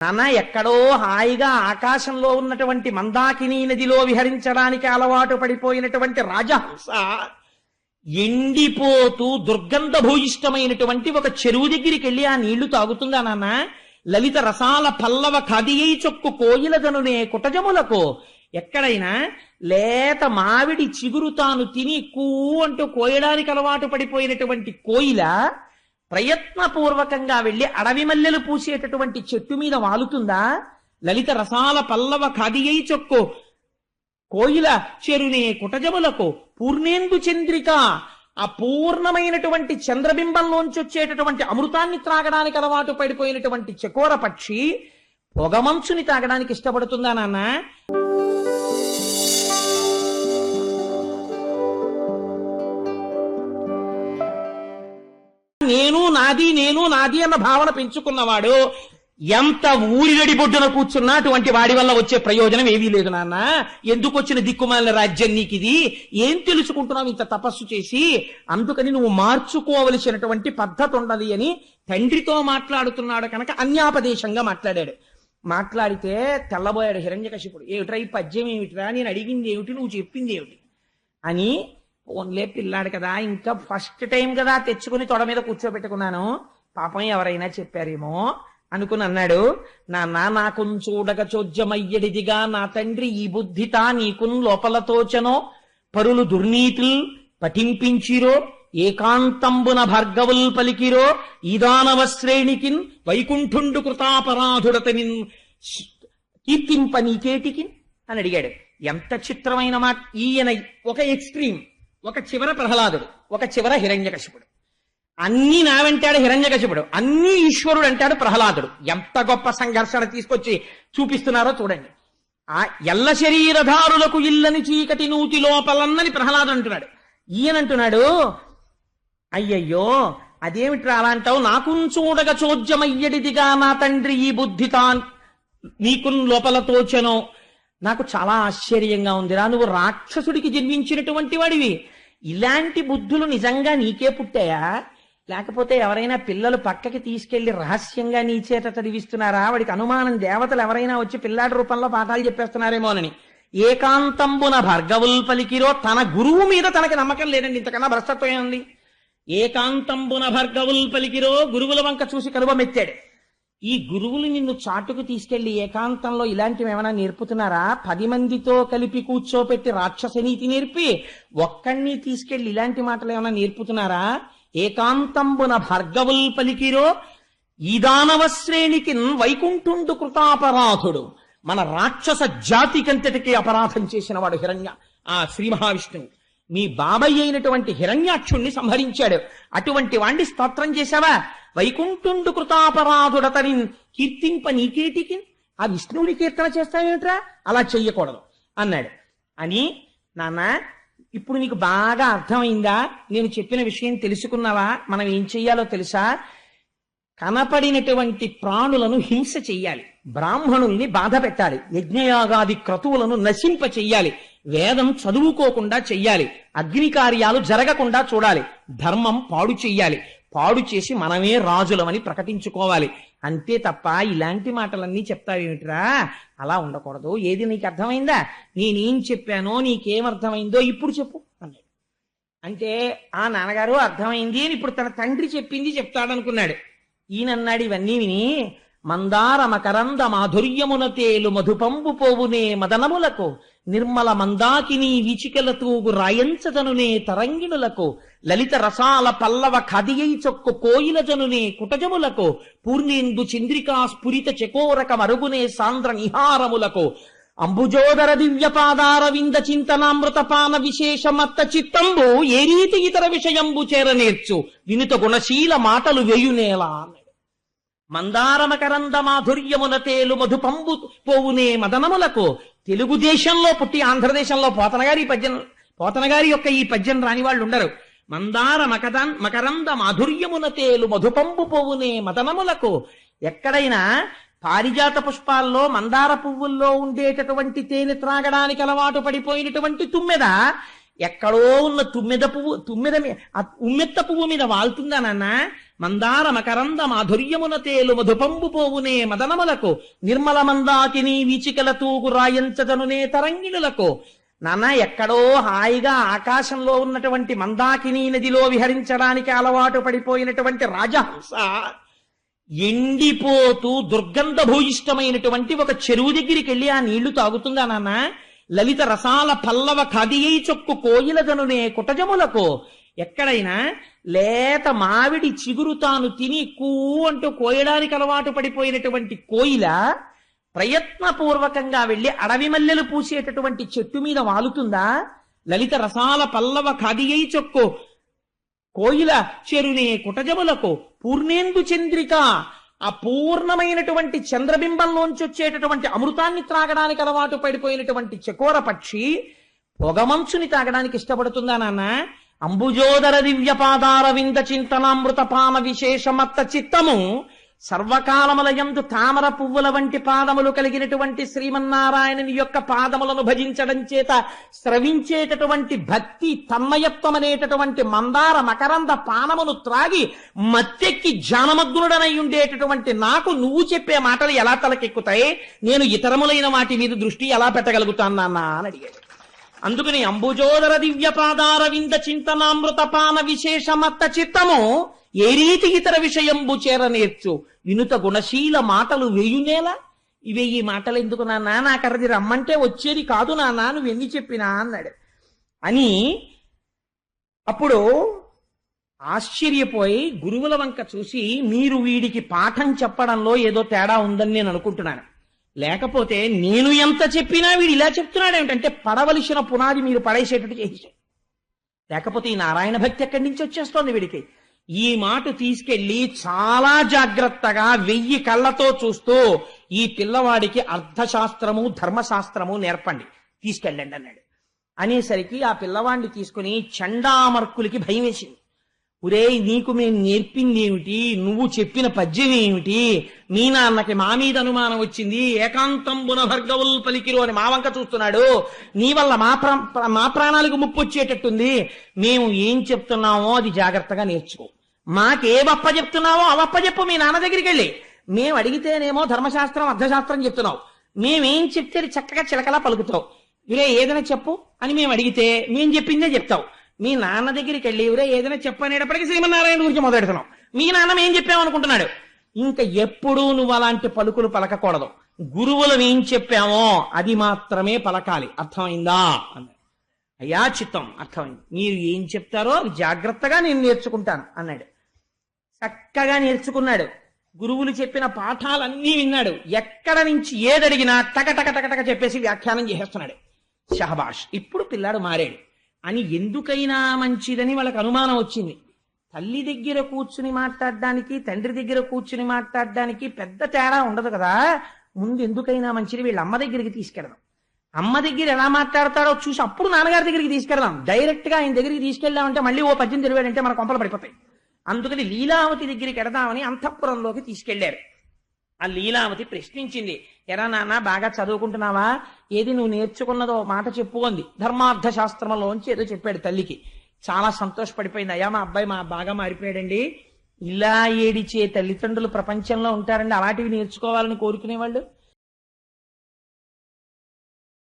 నాన్న ఎక్కడో హాయిగా ఆకాశంలో ఉన్నటువంటి మందాకిని నదిలో విహరించడానికి అలవాటు పడిపోయినటువంటి రాజహంస ఎండిపోతూ దుర్గంధ భూయిష్టమైనటువంటి ఒక చెరువు దగ్గరికి వెళ్ళి ఆ నీళ్ళు తాగుతుందా నాన్న? లలిత రసాల పల్లవ కదియై చొక్కు కోయిలదనునే కుటజములకు ఎక్కడైనా లేత మావిడి చిగురు తాను తిని కూ అంటూ కోయడానికి అలవాటు పడిపోయినటువంటి కోయిల ప్రయత్నపూర్వకంగా వెళ్ళి అడవి మల్లెలు పూసేటటువంటి చెట్టు మీద వాలుతుందా? లలిత రసాల పల్లవ కదియై చొక్కు. కోయిల చెరునే కుటజములకు పూర్ణేందు చంద్రిక. ఆ పూర్ణమైనటువంటి చంద్రబింబంలోంచి వచ్చేటటువంటి అమృతాన్ని త్రాగడానికి అలవాటు పడిపోయినటువంటి చకోర పక్షి పొగమంచుని తాగడానికి ఇష్టపడుతుందా నాన్న? నేను నాది నేను నాది అన్న భావన పెంచుకున్నవాడు ఎంత ఊరిగడి బొడ్డున కూర్చున్నా అటువంటి వాడి వల్ల వచ్చే ప్రయోజనం ఏమీ లేదు నాన్న. ఎందుకు వచ్చిన దిక్కుమాలిన రాజ్యం నీకు ఇది ఏం తెలుసుకుంటున్నావు ఇంత తపస్సు చేసి? అందుకని నువ్వు మార్చుకోవలసినటువంటి పద్ధతి ఉండదు అని తండ్రితో మాట్లాడుతున్నాడు కనుక అన్యాపదేశంగా మాట్లాడాడు. మాట్లాడితే తెల్లబోయాడు హిరణ్యకశిపుడు. ఏమిట్రా ఈ పద్యం ఏమిట్రా? నేను అడిగింది ఏమిటి? నువ్వు చెప్పింది ఏమిటి? అని ఓన్లే పిల్లాడు కదా ఇంకా ఫస్ట్ టైం కదా తెచ్చుకుని తొడ మీద కూర్చోబెట్టుకున్నాను. పాపం ఎవరైనా చెప్పారేమో అనుకుని అన్నాడు. నాన్న నాకు చూడక చోద్యమయ్యడిదిగా నా తండ్రి ఈ బుద్ధితా నీకున్ లోపలతోచనో పరులు దుర్నీతుల్ పఠింపించిరో ఏకాంతంబున భార్గవుల్ పలికిరో ఈదానవ శ్రేణికిన్ వైకుంఠుండు కృతాపరాధుడతనిన్ కీర్తింప నీకేటికిన్ అని అడిగాడు. ఎంత చిత్రమైన మాట. ఈయన ఒక ఎక్స్ట్రీమ్ ఒక చివర ప్రహ్లాదుడు ఒక చివర హిరణ్యకశిపుడు. అన్ని నావెంటాడు హిరణ్యకశిపుడు. అన్ని ఈశ్వరుడు అంటాడు ప్రహ్లాదుడు. ఎంత గొప్ప సంఘర్షణ తీసుకొచ్చి చూపిస్తున్నారో చూడండి. ఆ ఎల్ల శరీరధారులకు ఇల్లని చీకటి నూతి లోపలన్నని ప్రహ్లాదు అంటున్నాడు. ఈయన అంటున్నాడు అయ్యయ్యో అదేమిట్రా అలా అంటావు? నాకు చూడగ చోద్యమయ్యడిదిగా నా తండ్రి ఈ బుద్ధి తాన్ నీకున్ లోపల తోచెను. నాకు చాలా ఆశ్చర్యంగా ఉందిరా. నువ్వు రాక్షసుడికి జన్మించినటువంటి వాడివి. ఇలాంటి బుద్ధులు నిజంగా నీకే పుట్టాయా? లేకపోతే ఎవరైనా పిల్లలు పక్కకి తీసుకెళ్ళి రహస్యంగా నీ చేత చదివిస్తున్నారా? వాడికి అనుమానం దేవతలు ఎవరైనా వచ్చి పిల్లాడి రూపంలో పాఠాలు చెప్పేస్తున్నారేమోనని ఏకాంతంబున భర్గవుల్ పలికిరో తన గురువు మీద తనకి నమ్మకం లేదండి. ఇంతకన్నా భ్రష్టత్వం ఉంది ఏకాంతంబున భర్గవుల్ పలికిరో గురువుల వంక చూసి కనుబమెత్తాడు ఈ గురువులు నిన్ను చాటుకు తీసుకెళ్ళి ఏకాంతంలో ఇలాంటివి ఏమైనా నేర్పుతున్నారా? పది మందితో కలిపి కూర్చోపెట్టి రాక్షస నీతి నేర్పి ఒక్కడిని తీసుకెళ్ళి ఇలాంటి మాటలు ఏమైనా నేర్పుతున్నారా? ఏకాంతంబున భార్గవుల్ పలికిరో ఈదానవ శ్రేణికి వైకుంఠుండు కృతాపరాధుడు. మన రాక్షస జాతికంతటికి అపరాధం చేసిన వాడు హిరణ్య ఆ శ్రీ మహావిష్ణువు. మీ బాబాయ్ అయినటువంటి హిరణ్యాక్షుణ్ణి సంహరించాడు. అటువంటి వాణ్ణి స్తోత్రం చేశావా? వైకుంఠుండు కృతాపరాధుడతని కీర్తింప నీకేటికి? ఆ విష్ణువుని కీర్తన చేస్తావేమిట్రా? అలా చెయ్యకూడదు. అన్నాడు. అని నాన్న ఇప్పుడు నీకు బాగా అర్థమైందా? నేను చెప్పిన విషయం తెలుసుకున్నావా? మనం ఏం చెయ్యాలో తెలుసా? కనపడినటువంటి ప్రాణులను హింస చెయ్యాలి. బ్రాహ్మణుల్ని బాధ పెట్టాలి. యజ్ఞయాగాది క్రతువులను నశింప చెయ్యాలి. వేదం చదువుకోకుండా చెయ్యాలి. అగ్ని కార్యాలు జరగకుండా చూడాలి. ధర్మం పాడు చెయ్యాలి. పాడు చేసి మనమే రాజులమని ప్రకటించుకోవాలి. అంతే తప్ప ఇలాంటి మాటలన్నీ చెప్తావేమిట్రా అలా ఉండకూడదు. ఏది నీకు అర్థమైందా? నేనేం చెప్పానో నీకేం అర్థమైందో ఇప్పుడు చెప్పు అన్నాడు. అంటే ఆ నాన్నగారు అర్థమైంది అని ఇప్పుడు తన తండ్రి చెప్పింది చెప్తాడనుకున్నాడు. ఈయనన్నాడు ఇవన్నీ విని మందార మకరంద మాధుర్యమున తేలు మధుపంబు పోవునే మదనములకు నిర్మల మందాకిని విచికల తూగు రాయంచదనునే తరంగిణులకు లలిత రసాల పల్లవ కదియై చొక్కు కోయిల జనునే కుటజములకు పూర్ణేందు చంద్రికా స్ఫురిత చకోరక మరుగునే సాంద్ర నిహారములకు అంబుజోదర దివ్య పాదార వింద చింతనామృత పాన విశేషమత్త చిత్తంబు ఏ రీతి ఇతర విషయంబు చేరనేర్చు వినుత గుణశీల మాటలు వేయునేలా మందారమకరంద మాధుర్యమున తేలు మధుపంబు పోవునే మదనములకు తెలుగుదేశంలో పుట్టి ఆంధ్రదేశంలో పోతనగారి పద్యం పోతనగారి యొక్క ఈ పద్యం రాని వాళ్ళు ఉండరు. మందార మకదన్ మకరంద మాధుర్యమున తేలు మధుపంబు పోవునే మదనములకు ఎక్కడైనా పారిజాత పుష్పాల్లో మందార పువ్వుల్లో ఉండేటటువంటి తేనె త్రాగడానికి అలవాటు పడిపోయినటువంటి తుమ్మెద ఎక్కడో ఉన్న తుమ్మెద పువ్వు తుమ్మెద మీ- ఆ ఉమ్మెత్త పువ్వు మీద వాళ్తుందా నాన్న? మందార మకరంద మాధుర్యమున తేలు మధుపంబు పోవునే మదనములకు నిర్మల మందాకిని వీచికల తూగు రాయంచదనునే తరంగిణులకు. నాన్న ఎక్కడో హాయిగా ఆకాశంలో ఉన్నటువంటి మందాకిని నదిలో విహరించడానికి అలవాటు పడిపోయినటువంటి రాజహంస ఎండిపోతూ దుర్గంధ భూయిష్టమైనటువంటి ఒక చెరువు దగ్గరికి వెళ్ళి ఆ నీళ్ళు తాగుతుందా నాన్న లలిత రసాల పల్లవ కదియై చొక్కు కోయిలదనునే కుటజములకు. ఎక్కడైనా లేత మావిడి చిగురు తాను తిని కూ అంటూ కోయడానికి అలవాటు పడిపోయినటువంటి కోయిల ప్రయత్నపూర్వకంగా వెళ్ళి అడవి మల్లెలు పూసేటటువంటి చెట్టు మీద వాలుతుందా? లలిత రసాల పల్లవ కదియై చొక్కు. కోయిల చెరునే కుటజములకు పూర్ణేందు చంద్రిక. ఆ పూర్ణమైనటువంటి చంద్రబింబంలోంచి వచ్చేటటువంటి అమృతాన్ని త్రాగడానికి అలవాటు పడిపోయినటువంటి చకోర పక్షి పొగమంచుని తాగడానికి ఇష్టపడుతుందా నాన్న? అంబుజోదర దివ్యపాదారవింద వింద చింతనామృత విశేషమత్త చిత్తము సర్వకాలములయందు తామర పువ్వుల వంటి పాదములు కలిగినటువంటి శ్రీమన్నారాయణుని యొక్క పాదములను భజించడం చేత స్రవించేటటువంటి భక్తి తన్మయత్వం అనేటటువంటి మందార మకరంద పానమును త్రాగి మత్తెక్కి జానమగ్నుడనై ఉండేటటువంటి నాకు నువ్వు చెప్పే మాటలు ఎలా తలకెక్కుతాయి? నేను ఇతరములైన వాటి మీద దృష్టి ఎలా పెట్టగలుగుతాను నాన్న అని అడిగాడు. అందుకని అంబుజోదర దివ్య పాదార వింద చింతనామృత పాన విశేషమత్త చిత్తము ఏ రీతి ఇతర విషయంబు చేర నేర్చు వినుత గుణశీల మాటలు వేయునేల ఇవే ఈ మాటలు ఎందుకు నాన్న? నాకు అరది రమ్మంటే వచ్చేది కాదు నాన్న నువ్వు ఎన్ని చెప్పినా అన్నాడు. అని అప్పుడు ఆశ్చర్యపోయి గురువుల వంక చూసి మీరు వీడికి పాఠం చెప్పడంలో ఏదో తేడా ఉందని నేను అనుకుంటున్నాను. లేకపోతే నేను ఎంత చెప్పినా వీడు ఇలా చెప్తున్నాడు ఏమిటంటే పడవలసిన పునాది మీరు పడేసేటట్టు చేసేసాడు లేకపోతే ఈ నారాయణ భక్తి ఎక్కడి నుంచి వచ్చేస్తోంది వీడికి? ఈ మాట తీసుకెళ్ళి చాలా జాగ్రత్తగా వెయ్యి కళ్ళతో చూస్తూ ఈ పిల్లవాడికి అర్థశాస్త్రము ధర్మశాస్త్రము నేర్పండి. తీసుకెళ్ళండి అన్నాడు. అనేసరికి ఆ పిల్లవాడిని తీసుకుని చండామర్కులకి భయం వేసింది ఒరే నీకు మేము నేర్పింది ఏమిటి నువ్వు చెప్పిన పద్యం ఏమిటి? మీ నాన్నకి మా మీద అనుమానం వచ్చింది. ఏకాంతం బునభర్గవుల్ పలికిరు అని మా వంక చూస్తున్నాడు. నీ వల్ల మా ప్రా మా ప్రాణాలకు ముప్పు వచ్చేటట్టుంది. మేము ఏం చెప్తున్నామో అది జాగ్రత్తగా నేర్చుకో. మాకేవప్ప చెప్తున్నావో ఆ చెప్పు మీ నాన్న దగ్గరికి వెళ్ళి. మేము అడిగితేనేమో ధర్మశాస్త్రం అర్థశాస్త్రం చెప్తున్నావు. మేమేం చెప్తే చక్కగా చిలకలా పలుకుతావు. ఇరే ఏదైనా చెప్పు అని మేము అడిగితే మేము చెప్పిందే చెప్తావు. మీ నాన్న దగ్గరికి వెళ్ళి ఇవరే ఏదైనా చెప్పనేటప్పటికీ శ్రీమన్నారాయణ గురించి మొదలెడుతున్నావు మీ నాన్న ఏం చెప్పామనుకుంటున్నాడు ఇంకా ఎప్పుడూ నువ్వు అలాంటి పలుకులు పలకకూడదు. గురువులం ఏం చెప్పామో అది మాత్రమే పలకాలి. అర్థమైందా? అన్నాడు. అయ్యా చిత్తం. అర్థమైంది. మీరు ఏం చెప్తారో జాగ్రత్తగా నేను నేర్చుకుంటాను అన్నాడు. చక్కగా నేర్చుకున్నాడు. గురువులు చెప్పిన పాఠాలన్నీ విన్నాడు. ఎక్కడ నుంచి ఏదడిగినా టక టక టక టక చెప్పేసి వ్యాఖ్యానం చేసేస్తున్నాడు. షహబాష్. ఇప్పుడు పిల్లాడు మారాడు. అని ఎందుకైనా మంచిదని వాళ్ళకి అనుమానం వచ్చింది. తల్లి దగ్గర కూర్చుని మాట్లాడడానికి తండ్రి దగ్గర కూర్చుని మాట్లాడడానికి పెద్ద తేడా ఉండదు కదా. ముందు ఎందుకైనా మంచిది వీళ్ళ అమ్మ దగ్గరికి తీసుకెళ్దాం. అమ్మ దగ్గర ఎలా మాట్లాడతాడో చూసి అప్పుడు నాన్నగారి దగ్గరికి తీసుకెళ్దాం. డైరెక్ట్గా ఆయన దగ్గరికి తీసుకెళ్దామంటే మళ్ళీ ఓ పద్యం తెలివాడంటే మన కొంపలు పడిపోతాయి. అందుకని లీలావతి దగ్గరికి ఎడదామని అంతఃపురంలోకి తీసుకెళ్ళారు. ఆ లీలావతి ప్రశ్నించింది ఎరా నాన్న బాగా చదువుకుంటున్నావా? ఏది నువ్వు నేర్చుకున్నదో మాట చెప్పు అంది. ధర్మార్థ శాస్త్రంలోంచి ఏదో చెప్పాడు తల్లికి. చాలా సంతోషపడిపోయింది. అయ్యా మా అబ్బాయి మా బాగా మారిపోయాడండి. ఇలా ఏడిచే తల్లిదండ్రులు ప్రపంచంలో ఉంటారండి. అలాంటివి నేర్చుకోవాలని కోరుకునేవాళ్ళు?